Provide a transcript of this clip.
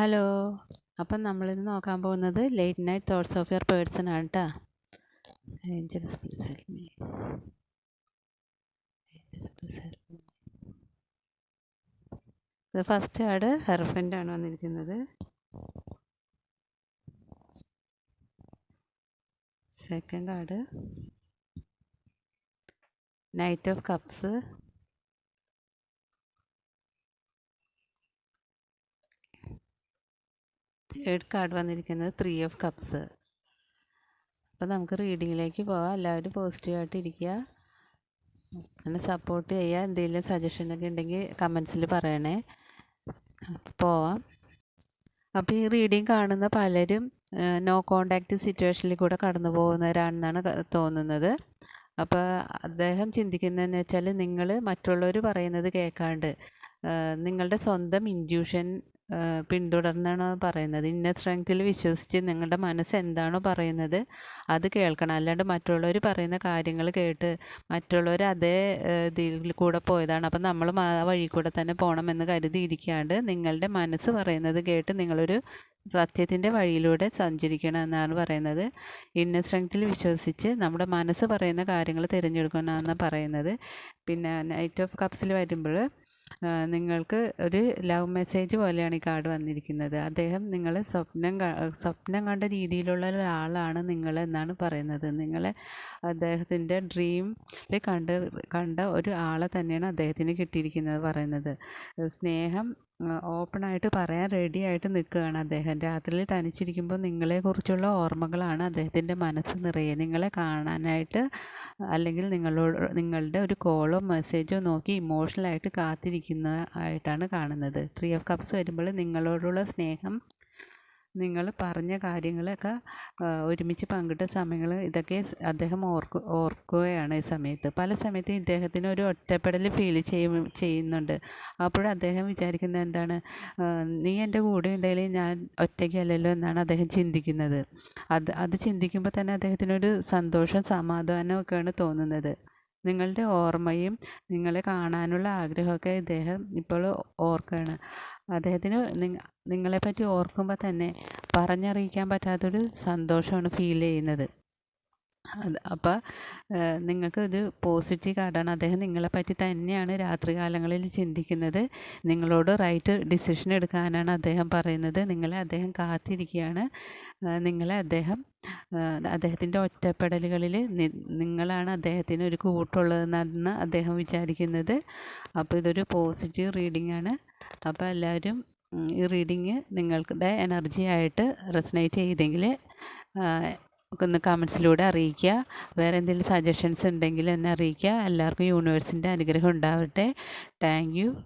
Hello. അപ്പം നമ്മളിന്ന് നോക്കാൻ പോകുന്നത് late night thoughts of your person ആണ് കേട്ടോ ഫസ്റ്റ് ആട് ഹെർഫന്റ് ആണ് വന്നിരിക്കുന്നത്. സെക്കൻഡ് ആട് knight of cups third card വന്നിരിക്കുന്നത് ത്രീ ഓഫ് കപ്സ് അപ്പോൾ നമുക്ക് റീഡിങ്ങിലേക്ക് പോവാം. എല്ലാവരും പോസിറ്റീവായിട്ട് ഇരിക്കുക. എന്നെ സപ്പോർട്ട് ചെയ്യുക. എന്തെങ്കിലും സജഷനൊക്കെ ഉണ്ടെങ്കിൽ കമൻസിൽ പറയണേ. പോവാം. അപ്പോൾ ഈ റീഡിങ് കാണുന്ന പലരും നോ കോണ്ടാക്റ്റ് സിറ്റുവേഷനിൽ കൂടെ കടന്നു പോകുന്നവരാണെന്നാണ് തോന്നുന്നത്. അപ്പോൾ അദ്ദേഹം ചിന്തിക്കുന്നതെന്ന് വെച്ചാൽ നിങ്ങൾ മറ്റുള്ളവർ പറയുന്നത് കേൾക്കാണ്ട് നിങ്ങളുടെ സ്വന്തം ഇൻഡ്യൂഷൻ പിന്തുടർന്നാണ് പറയുന്നത്? ഇന്ന സ്ട്രെങ്ത്തിൽ വിശ്വസിച്ച് നിങ്ങളുടെ മനസ്സ് എന്താണോ പറയുന്നത് അത് കേൾക്കണം. അല്ലാണ്ട് മറ്റുള്ളവർ പറയുന്ന കാര്യങ്ങൾ കേട്ട് മറ്റുള്ളവർ അതേ ഇതിൽ കൂടെ പോയതാണ്. അപ്പം നമ്മൾ ആ വഴി കൂടെ തന്നെ പോകണമെന്ന് കരുതിയിരിക്കാണ്ട് നിങ്ങളുടെ മനസ്സ് പറയുന്നത് കേട്ട് നിങ്ങളൊരു സത്യത്തിന്റെ വഴിയിലൂടെ സഞ്ചരിക്കണം എന്നാണ് പറയുന്നത്. ഇന്ന സ്ട്രെങ്ത്തിൽ വിശ്വസിച്ച് നമ്മുടെ മനസ്സ് പറയുന്ന കാര്യങ്ങൾ തിരഞ്ഞെടുക്കണം എന്നാണ് പറയുന്നത്. പിന്നെ നൈറ്റ് ഓഫ് കപ്സിൽ വരുമ്പോൾ നിങ്ങൾക്ക് ഒരു ലവ് മെസ്സേജ് പോലെയാണ് ഈ കാർഡ് വന്നിരിക്കുന്നത്. അദ്ദേഹം നിങ്ങളെ സ്വപ്നം സ്വപ്നം കണ്ട രീതിയിലുള്ള ഒരാളാണ് നിങ്ങൾ എന്നാണ് പറയുന്നത്. നിങ്ങളെ അദ്ദേഹത്തിന്റെ ഡ്രീമിൽ കണ്ട് കണ്ട ഒരു ആളെ തന്നെയാണ് അദ്ദേഹത്തിന് കിട്ടിയിരിക്കുന്നത് പറയുന്നത്. സ്നേഹം ഓപ്പണായിട്ട് പറയാൻ റെഡി ആയിട്ട് നിൽക്കുകയാണ് അദ്ദേഹം. രാത്രിയിൽ തനിച്ചിരിക്കുമ്പോൾ നിങ്ങളെക്കുറിച്ചുള്ള ഓർമ്മകളാണ് അദ്ദേഹത്തിന്റെ മനസ്സ് നിറയെ. നിങ്ങളെ കാണാനായിട്ട് അല്ലെങ്കിൽ നിങ്ങളോട് നിങ്ങളുടെ ഒരു കോളോ മെസ്സേജോ നോക്കി ഇമോഷണലായിട്ട് കാത്തിരിക്കുന്ന ആയിട്ടാണ് കാണുന്നത്. ത്രീ ഓഫ് കപ്സ് വരുമ്പോൾ നിങ്ങളോടുള്ള സ്നേഹം നിങ്ങൾ പറഞ്ഞ കാര്യങ്ങളൊക്കെ ഒരുമിച്ച് പങ്കിട്ട സമയങ്ങൾ ഇതൊക്കെ അദ്ദേഹം ഓർക്ക് ഓർക്കുകയാണ് ഈ സമയത്ത്. പല സമയത്തും ഇദ്ദേഹത്തിന് ഒരു ഒറ്റപ്പെടൽ ഫീൽ ചെയ്യും ചെയ്യുന്നുണ്ട്. അപ്പോൾ അദ്ദേഹം വിചാരിക്കുന്നത് എന്താണ് നീ എന്റെ കൂടെ ഉണ്ടെങ്കിൽ ഞാൻ ഒറ്റയ്ക്കല്ലല്ലോ എന്നാണ് അദ്ദേഹം ചിന്തിക്കുന്നത്. അത് അത് ചിന്തിക്കുമ്പോൾ തന്നെ അദ്ദേഹത്തിനൊരു സന്തോഷം സമാധാനമൊക്കെയാണ് തോന്നുന്നത്. നിങ്ങളുടെ ഓർമ്മയും നിങ്ങളെ കാണാനുള്ള ആഗ്രഹമൊക്കെ ഇദ്ദേഹം ഇപ്പോൾ ഓർക്കുകയാണ്. അദ്ദേഹത്തിന് നിങ്ങളെപ്പറ്റി ഓർക്കുമ്പോൾ തന്നെ പറഞ്ഞറിയിക്കാൻ പറ്റാത്തൊരു സന്തോഷമാണ് ഫീൽ ചെയ്യുന്നത്. അത് അപ്പോൾ നിങ്ങൾക്ക് ഇത് പോസിറ്റീവ് കാർഡാണ് അദ്ദേഹം നിങ്ങളെ പറ്റി തന്നെയാണ് രാത്രി കാലങ്ങളിൽ ചിന്തിക്കുന്നത്. നിങ്ങളോട് റൈറ്റ് ഡിസിഷൻ എടുക്കാനാണ് അദ്ദേഹം പറയുന്നത്. നിങ്ങളെ അദ്ദേഹം കാത്തിരിക്കുകയാണ്. നിങ്ങളെ അദ്ദേഹം അദ്ദേഹത്തിന്റെ ഒറ്റപ്പെടലുകളിൽ നിങ്ങളാണ് അദ്ദേഹത്തിന് ഒരു കൂട്ടുള്ളതെന്നാണ് അദ്ദേഹം വിചാരിക്കുന്നത്. അപ്പോൾ ഇതൊരു പോസിറ്റീവ് റീഡിംഗ് ആണ്. അപ്പോൾ എല്ലാവരും ഈ റീഡിങ് നിങ്ങളുടെ എനർജി ആയിട്ട് റെസനേറ്റ് ചെയ്തെങ്കിൽ ഒന്ന് കമൻസിലൂടെ അറിയിക്കുക. വേറെ എന്തെങ്കിലും സജഷൻസ് ഉണ്ടെങ്കിൽ എന്നെ അറിയിക്കുക. എല്ലാവർക്കും യൂണിവേഴ്സിന്റെ അനുഗ്രഹം ഉണ്ടാവട്ടെ. താങ്ക്